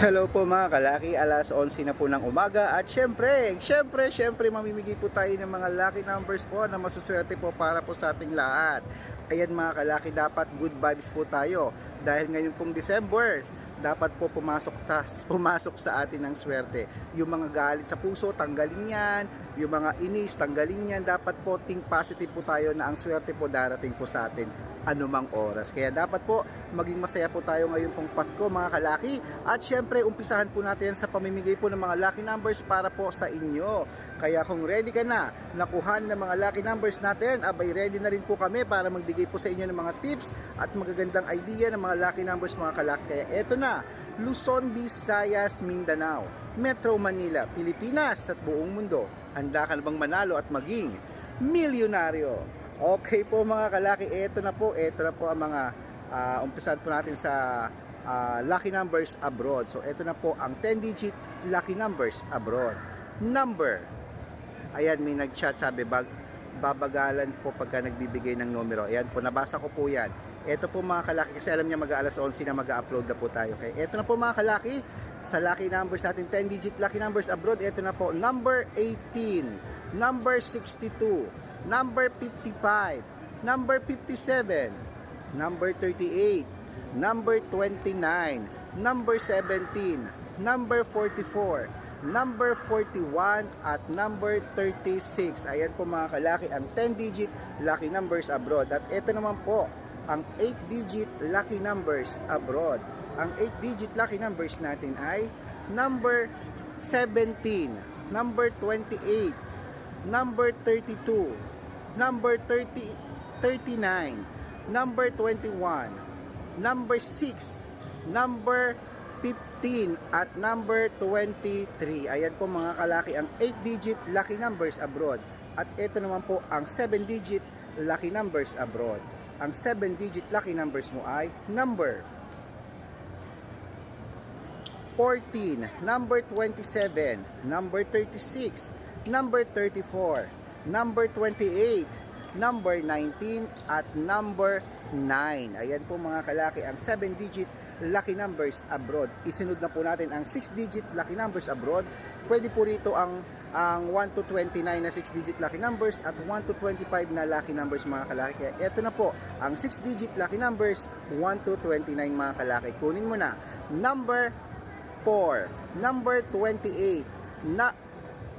Hello po mga kalaki, alas 11 na po ng umaga at syempre, syempre, syempre mamimigay po tayo ng mga lucky numbers po na masuswerte po para po sa ating lahat. Ayan mga kalaki, dapat good vibes po tayo dahil ngayon pong December, dapat po pumasok tas, pumasok sa atin ng swerte. Yung mga galit sa puso, tanggalin yan. Yung mga inis, tanggalin yan. Dapat po think positive po tayo na ang swerte po darating po sa atin anumang oras. Kaya dapat po maging masaya po tayo ngayon pong Pasko mga kalaki. At syempre umpisahan po natin sa pamimigay po ng mga lucky numbers para po sa inyo. Kaya kung ready ka na, nakuha ng mga lucky numbers natin, abay ready na rin po kami para magbigay po sa inyo ng mga tips at magagandang idea ng mga lucky numbers mga kalaki. Kaya eto na, Luzon, Visayas, Mindanao, Metro Manila, Pilipinas at buong mundo. Handa ka na bang manalo at maging milyonaryo? Okay po mga kalaki, eto na po, eto na po ang mga uh, umpisahan po natin sa ah, lucky numbers abroad. So eto na po ang 10 digit lucky numbers abroad. Number. Ayan, may nag-chat sabi, bag, babagalan po pagka nagbibigay ng numero. Ayan po, nabasa ko po yan. Ito po mga kalaki, kasi alam niya mag-alas 11 na mag-upload na po tayo. Okay? Ito na po mga kalaki, sa lucky numbers natin, 10 digit lucky numbers abroad, ito na po, number 18, number 62, number 55, number 57, number 38, number 29, number 17, number 44, number 41 at number 36. Ayan po mga kalaki ang 10 digit lucky numbers abroad. At ito naman po ang 8 digit lucky numbers abroad. Ang 8 digit lucky numbers natin ay number 17, number 28, number 32, number 30, 39, number 21, number 6, number 15 at number 23. Ayan po mga kalaki ang 8-digit lucky numbers abroad. At ito naman po ang 7-digit lucky numbers abroad. Ang 7-digit lucky numbers mo ay number 14, number 27, number 36, number 34, number 28, number 19, at number 9. Ayan po mga kalaki ang 7-digit lucky numbers abroad. Isunod na po natin ang 6-digit lucky numbers abroad. Pwede po rito ang ang 1 to 29 na 6-digit lucky numbers at 1 to 25 na lucky numbers mga kalaki. Kaya ito na po ang 6-digit lucky numbers 1 to 29 mga kalaki. Kunin mo na. Number 4, number 28, na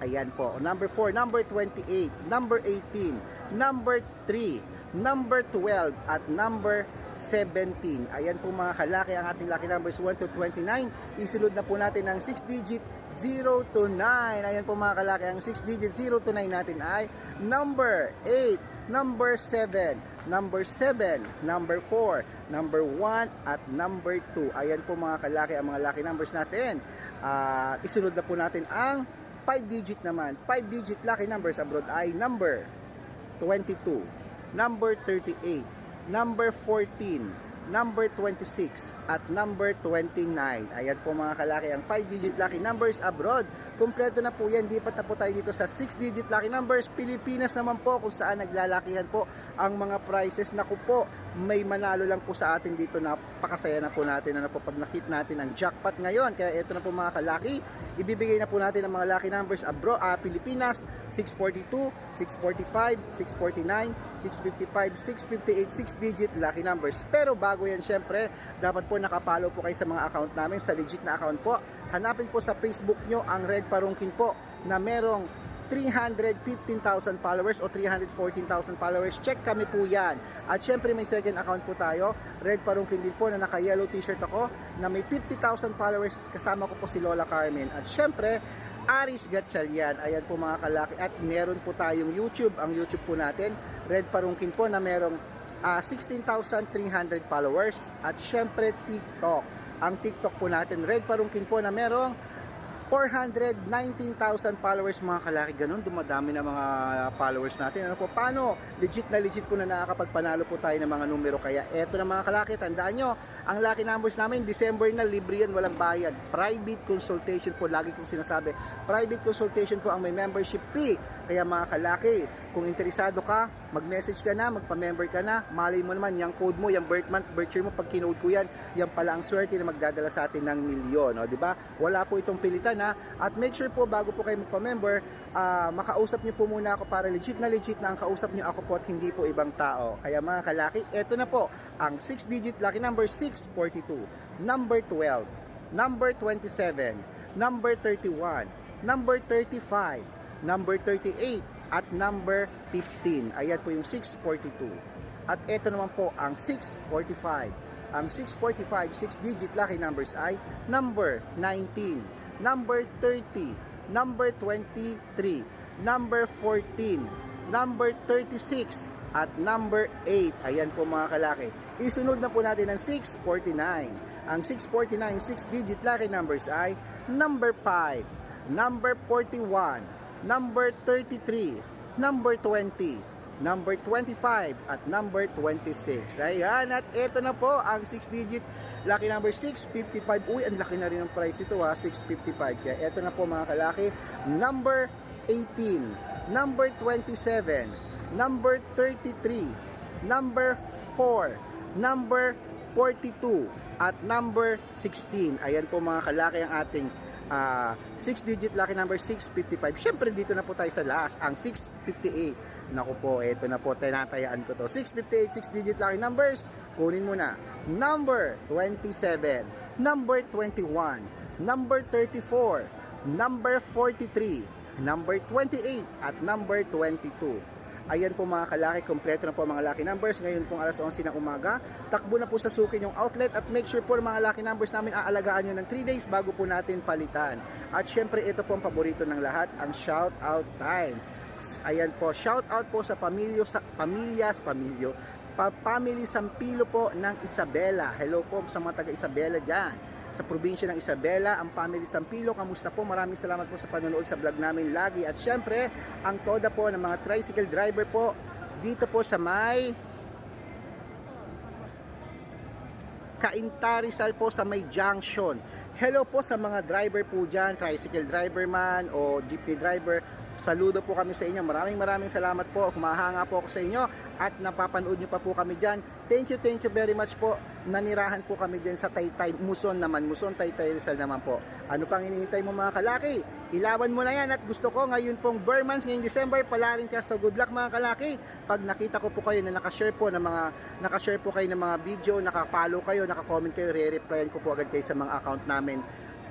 Ayan po. Number 4, number 28, number 18, number 3, number 12, at number 17. Ayan po mga kalaki ang ating lucky numbers 1 to 29. Isunod na po natin ang 6 digit 0 to 9. Ayan po mga kalaki ang 6 digit 0 to 9 natin ay number 8, number 7, number 7, number 4, number 1, at number 2. Ayan po mga kalaki ang mga lucky numbers natin. Ah, isunod na po natin ang 5 digit naman. 5 digit lucky numbers abroad ay number 22, number 38, number 14, number 26 at number 29. Ayan po mga kalaki ang 5-digit lucky numbers abroad. Kompleto na po yan. Lipat na po tayo dito sa 6-digit lucky numbers. Pilipinas naman po kung saan naglalakihan po ang mga prizes. Naku po, may manalo lang po sa atin dito. Napakasaya na po natin. Ano po pag nakit natin ang jackpot ngayon. Kaya ito na po mga kalaki. Ibibigay na po natin ang mga lucky numbers abroad. Ah, Pilipinas, 642, 645, 649, 655, 658, 6-digit lucky numbers. Pero bago yan syempre, dapat po nakapalo po kayo sa mga account namin, sa legit na account po. Hanapin po sa Facebook nyo ang Red Parungkin po na merong 315,000 followers o 314,000 followers. Check kami po yan. At syempre may second account po tayo. Red Parungkin din po na naka-yellow t-shirt ako na may 50,000 followers. Kasama ko po si Lola Carmen. At syempre, Aris Gatchalian. Ayan po mga kalaki. At meron po tayong YouTube. Ang YouTube po natin, Red Parungkin po na merong ah, 16,300 followers. At syempre, TikTok. Ang TikTok po natin, Red Parungkin po na merong 419,000 followers mga kalaki. Ganun, dumadami na mga followers natin. Ano po, paano? Legit na legit po na nakakapagpanalo po tayo ng mga numero. Kaya eto na mga kalaki, tandaan nyo, ang lucky numbers namin, December na, libre yan, walang bayad. Private consultation po, lagi kong sinasabi. Private consultation po ang may membership fee. Kaya mga kalaki, kung interesado ka, mag-message ka na, magpa-member ka na, malay mo naman, yung code mo, yung birth month, birth year mo, pag kinode ko yan, yan pala ang swerte na magdadala sa atin ng milyon, no? di ba? Wala po itong pilitan ha. At make sure po bago po kayo magpa-member, ah, makausap niyo po muna ako para legit na legit na ang kausap niyo ako po at hindi po ibang tao. Kaya mga kalaki, eto na po ang 6-digit lucky number 642, number 12, number 27, number 31, number 35, number 38, at number 15. Ayan po yung 642. At ito naman po ang 645. Ang 645, 6-digit lucky numbers ay number 19, number 30, number 23, number 14, number 36, at number 8. Ayan po mga kalaki. Isunod na po natin ang 649. Ang 649, 6-digit lucky numbers ay number 5, number 41, number 33, number 20, number 25, at number 26. Ayan, at ito na po ang 6-digit lucky number 655. Uy, ang laki na rin ng price dito ha, 655. Kaya ito na po mga kalaki, number 18, number 27, number 33, number 4, number 42, at number 16. Ayan po mga kalaki ang ating 6-digit lucky number 655. Siyempre dito na po tayo sa last, ang 658. Naku po, eto na po, tinatayaan ko to. 658, 6-digit lucky numbers. Kunin mo na. Number 27, number 21, number 34, number 43, number 28, at number 22. Ayan po mga kalaki, kompleto na po mga lucky numbers. Ngayon pong alas 11 ng umaga, takbo na po sa sukin yung outlet at make sure po mga lucky numbers namin aalagaan nyo ng 3 days bago po natin palitan. At syempre ito po ang paborito ng lahat, ang shout out time. Ayan po, shout out po sa pamilyo sa pamilyas, pamilyo, pa, family Sampilo po ng Isabela. Hello po sa mga taga Isabela diyan sa probinsya ng Isabela, ang family Sampilo. Kamusta po? Maraming salamat po sa panonood sa vlog namin lagi. At syempre, ang toda po ng mga tricycle driver po dito po sa may Kainta Rizal po sa may junction. Hello po sa mga driver po dyan, tricycle driver man o jeepney driver. Saludo po kami sa inyo. Maraming maraming salamat po. Humahanga po ako sa inyo at napapanood nyo pa po kami dyan. Thank you, thank you very much po. Nanirahan po kami dyan sa Taytay, Muson naman. Muson, Taytay Rizal naman po. Ano pang hinihintay mo mga kalaki? Ilaban mo na yan at gusto ko ngayon pong Burmans ngayong December. Pala rin ka so good luck mga kalaki. Pag nakita ko po kayo na nakashare po ng mga nakashare po kayo ng mga video, nakapalo kayo, nakakomment kayo, re-replyan ko po agad kayo sa mga account namin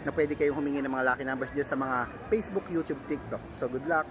na pwede kayong humingi ng mga lucky numbers dyan sa mga Facebook, YouTube, TikTok. So good luck!